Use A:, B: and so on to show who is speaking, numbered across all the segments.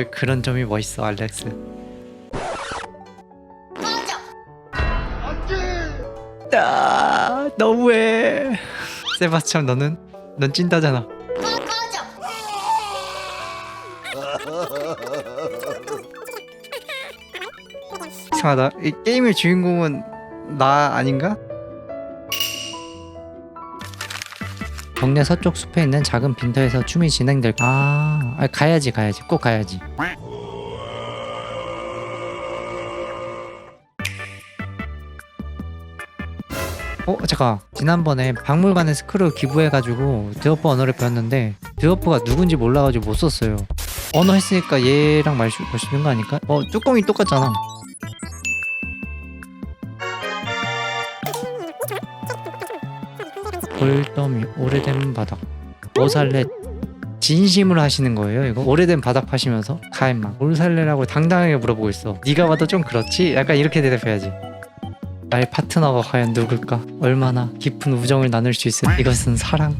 A: 너의 그런 점이 멋있어 알렉스. 아 너무해. 세바스찬 너는? 넌 찐따잖아. 이상하다. 이 게임의 주인공은 나 아닌가? 동네 서쪽 숲에 있는 작은 빈터에서 춤이 진행될 아, 아 가야지 가야지. 꼭 가야지. 어 잠깐. 지난번에 박물관에 스크롤 기부해가지고 드워프 언어를 배웠는데 드워프가 누군지 몰라가지고 못 썼어요. 언어 했으니까 얘랑 말수 있는 거 아닐까? 어 뚜껑이 똑같잖아 돌더미 오래된 바닥 오살렛 진심으로 하시는 거예요 이거? 오래된 바닥 파시면서 가임마 올살레라고 당당하게 물어보고 있어 네가 봐도 좀 그렇지? 약간 이렇게 대답해야지 나의 파트너가 과연 누굴까? 얼마나 깊은 우정을 나눌 수 있을 이것은 사랑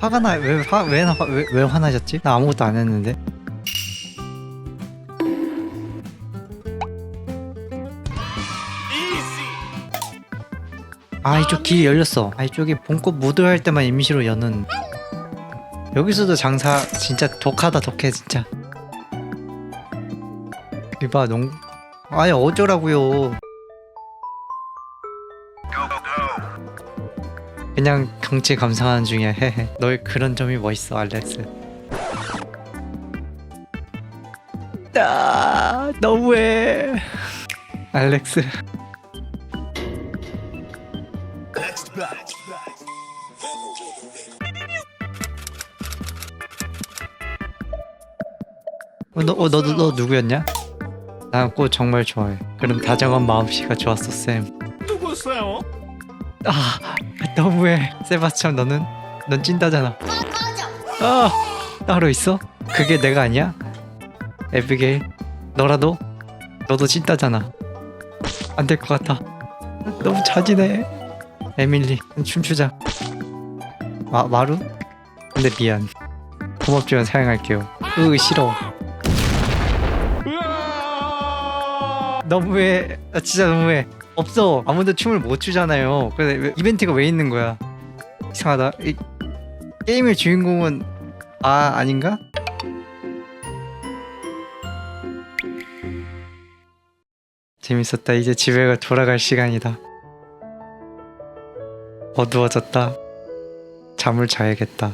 A: 화가 나 왜화왜 왜, 왜 화나셨지? 나 아무것도 안 했는데 아 이쪽 길이 열렸어. 아 이쪽이 봄꽃 무드 할 때만 임시로 여는. 여기서도 장사 진짜 독하다 독해 진짜. 이봐 농 아니 어쩌라고요. 그냥 경치 감상하는 중이야. 헤헤. 너의 그런 점이 멋있어 알렉스. 아 너무해. 알렉스 어, 너, 어, 너, 너, 너 누구였냐? 난 꽃 정말 좋아해. 그런 다정한 마음씨가 좋았어, 쌤.
B: 누구세요?
A: 아, 너무해. 세바스찬, 너는? 넌 찐따잖아. 아, 따로 있어? 그게 내가 아니야? 에비게일, 너라도? 너도 찐따잖아. 안 될 것 같아. 너무 차지네. 에밀리, 춤추자. 마, 마루? 근데 미안. 고맙지만 사양할게요. 으, 싫어. 너무해. 아, 진짜 너무해. 없어. 아무도 춤을 못 추잖아요. 그래 왜- 이벤트가 왜 있는 거야? 이상하다. 이, 게임의 주인공은 아 아닌가? 재밌었다. 이제 집에 돌아갈 시간이다. 어두워졌다. 잠을 자야겠다.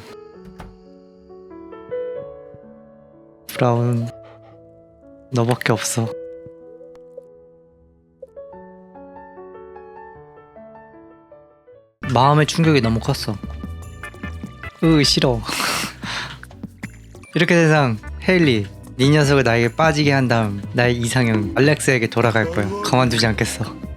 A: 브라운 너밖에 없어. 마음의 충격이 너무 컸어. 으 싫어. 이렇게 세상 헤일리 네 녀석을 나에게 빠지게 한 다음 나의 이상형 알렉스에게 돌아갈 거야. 가만두지 않겠어.